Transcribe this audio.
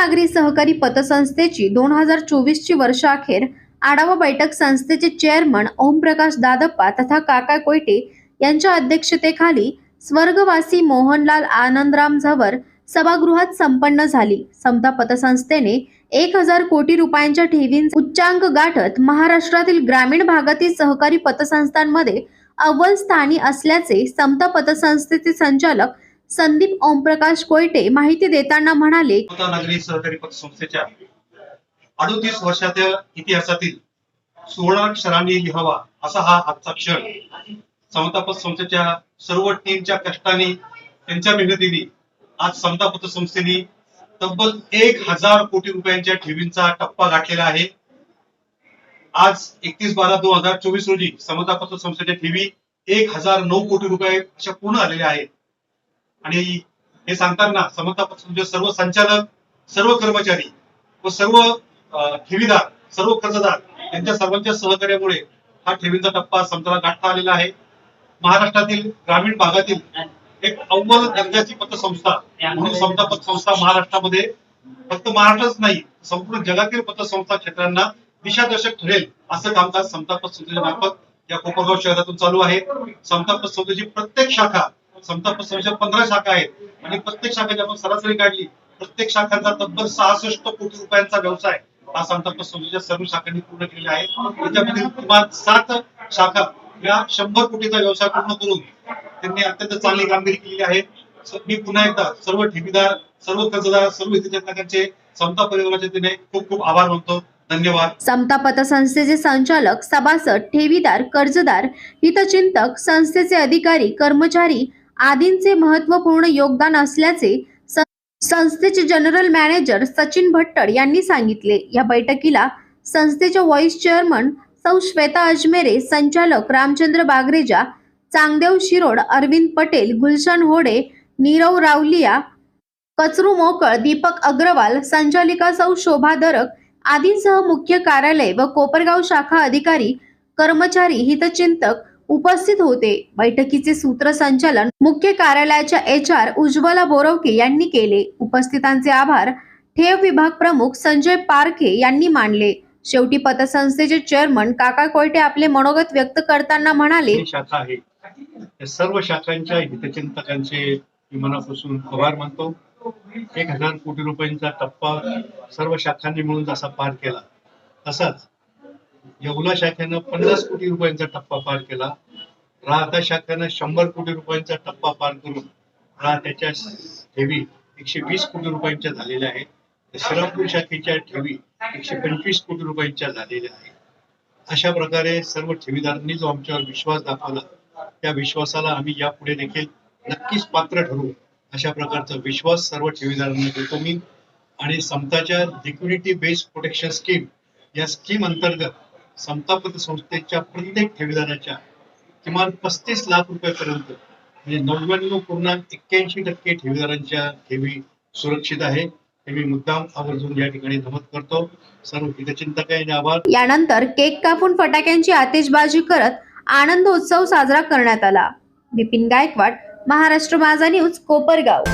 नागरी सहकारी पतसंस्थेची दोन हजार चोवीसची वर्षाअखेर आढावा बैठक संस्थेचे चेअरमन ओमप्रकाश दादप्पा तथा काका कोयटे यांच्या अध्यक्षतेखाली स्वर्गवासी मोहनलाल आनंदराम झवर सभागृहात संपन्न झाली. समता पतसंस्थेने एक हजार कोटी रुपयांच्या ठेवी उच्चांक गाठत महाराष्ट्रातील ग्रामीण भागातील सहकारी पतसंस्थांमध्ये अव्वल स्थानी असल्याचे समता पतसंस्थेचे संचालक संदीप ओमप्रकाश कोयटे माहिती देताना म्हणाले नगरी सहकारी पतसंस्थेच्या अडोतीस वर्षाच्या इतिहासातील सुवर्णाक्षरांनी लिहावा असा हा आजचा क्षण. समता पतसंस्थेच्या सर्व टीमच्या कष्टाने त्यांच्या मेहनतीने आज समता पतसंस्थेने तब्बल एक हजार कोटी रुपयांच्या ठेवींचा टप्पा गाठलेला आहे. आज एकतीस बारा दोन हजार चोवीस रोजी समता पतसंस्थेच्या ठेवी एक हजार नऊ कोटी रुपये अशा पूर्ण आलेल्या आहेत. आणि हे सांगताना समता पक्षाचे सर्व संचालक सर्व कर्मचारी व सर्व ठेवीदार सर्व कर्जदार यांच्या सर्वांच्या सहकार्यामुळे हा ठेवींचा टप्पा समताला गाठता आलेला आहे. महाराष्ट्रातील ग्रामीण भागातील एक अव्वल दर्जाची पतसंस्था म्हणून समता पतसंस्था महाराष्ट्रामध्ये फक्त महाराष्ट्रच नाही संपूर्ण जगातील पतसंस्था क्षेत्रांना दिशादर्शक ठरेल असं कामकाज समता पतसंस्थेच्या मार्फत या कोपरगाव शहरातून चालू आहे. समता पतसंस्थेची प्रत्येक शाखा समजा पतसंस्थेच्या पंधरा शाखा आहेत. आणि प्रत्येक शाखेची आपण सरासरी काढली. प्रत्येक शाखांचा तब्बल सहासष्ट कोटी रुपयांचा व्यवसाय हा संताप संस्थेच्या सर्व शाखांनी पूर्ण केलेला आहे. त्याच्यामध्ये किमान सात शाखा या शंभर कोटीचा व्यवसाय पूर्ण करून त्यांनी अत्यंत चांगली कामगिरी केलेली आहे. मी पुन्हा एकदा सर्व ठेकेदार सर्व कर्जदार सर्व हितचिंतकांचे समता परिवाराचे तिने खूप खूप आभार मानतो. धन्यवाद. समता पतसंस्थेचे संचालक सभासद ठेवीदार कर्जदार हितचिंतक संस्थेचे अधिकारी कर्मचारी आदींचे महत्त्वपूर्ण योगदान असल्याचे संस्थेचे जनरल मॅनेजर सचिन भट्टड यांनी सांगितले. या बैठकीला संस्थेच्या व्हाईस चेअरमन सौ श्वेता अजमेरे संचालक रामचंद्र बागरेजा चांगदेव शिरोड अरविंद पटेल गुलशन होडे नीरव रावलिया कचरू मोकळ दीपक अग्रवाल संचालिका सौ शोभा दरक आदींसह मुख्य कार्यालय व कोपरगाव शाखा अधिकारी कर्मचारी हितचिंतक उपस्थित होते. बैठकीचे सूत्रसंचालन मुख्य कार्यालयाच्या एच आर उज्ज्वला बोरवके यांनी केले. उपस्थितांचे आभार ठेव विभाग प्रमुख संजय पारखे यांनी मानले. शेवटी पतसंस्थेचे चेअरमन काका कोयटे आपले मनोगत व्यक्त करताना म्हणाले शाखा आहे. त्या सर्व शाखांच्या हितचिंतकांचे मी मनापासून आभार मानतो. एक हजार कोटी रुपयांचा टप्पा सर्व शाखांनी मिळून जसा पार केला तसाच येवला शाखेनं पन्नास कोटी रुपयांचा टप्पा पार केला. राहता शाखेनं शंभर कोटी रुपयांचा टप्पा पार करून राहत्याच्या ठेवी एकशे वीस कोटी रुपयांच्या झालेल्या आहेत. श्रीरामपूर शाखेच्या ठेवी एकशे पंचवीस कोटी रुपयांच्या झालेल्या आहेत. अशा प्रकारे सर्व ठेवीदारांनी जो आमच्यावर विश्वास दाखवला त्या विश्वासाला आम्ही यापुढे देखील नक्कीच पात्र ठरू अशा प्रकारचा विश्वास सर्व ठेवीदारांना देतो मी. आणि समताच्या लिक्विडिटी बेस्ड प्रोटेक्शन स्कीम या स्कीम अंतर्गत समता संस्थेच्या प्रत्येक ठेवीदाराच्या किमान पस्तीस लाख रुपयापर्यंत म्हणजे नव्याण्णव पूर्णांक एक्क्याऐंशी टक्के ठेवीदारांच्या ठेवी सुरक्षित आहे. हे मी मुद्दाम आवर्जून या ठिकाणी नमत करतो. सर्व हितचिंतकांचे आभार. यानंतर केक कापून फटाक्यांची आतिषबाजी करत आनंद उत्सव साजरा करण्यात आला. बिपिन गायकवाड महाराष्ट्र माझा न्यूज कोपरगाव.